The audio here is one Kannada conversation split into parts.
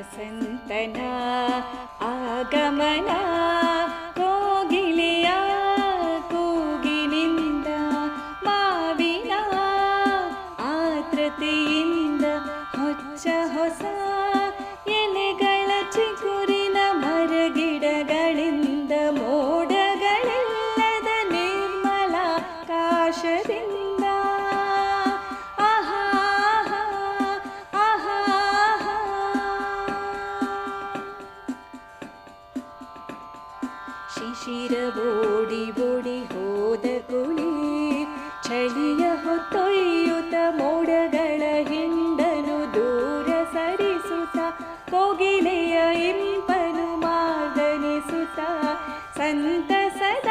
ವಸಂತನ ಆಗಮನ ಕೋಗಿಲೆಯ ಕೂಗಿನಿಂದ ಮಾವಿನ ಆತೃತಿಯಿಂದ ಹೊಚ್ಚ ಹೊಸ ಶಿರ ಬೋಡಿ ಹೋದ ಕುಳಿ ಚಳಿಯ ಹೊತ್ತೊಯ್ಯುತ್ತ ಮೋಡಗಳ ಹಿಂಡನು ದೂರ ಸರಿಸುತ್ತ ಕೋಗಿಲೆಯ ಇಂಪನು ಮಾದನಿಸುತ್ತ ಸಂತಸದ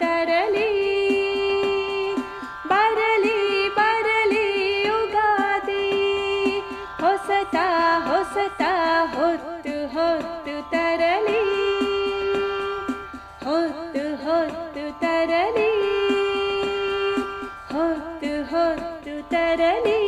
तरली बरली बरली तरली होस होत् तरली तरलीत् तरलीत्तु तरली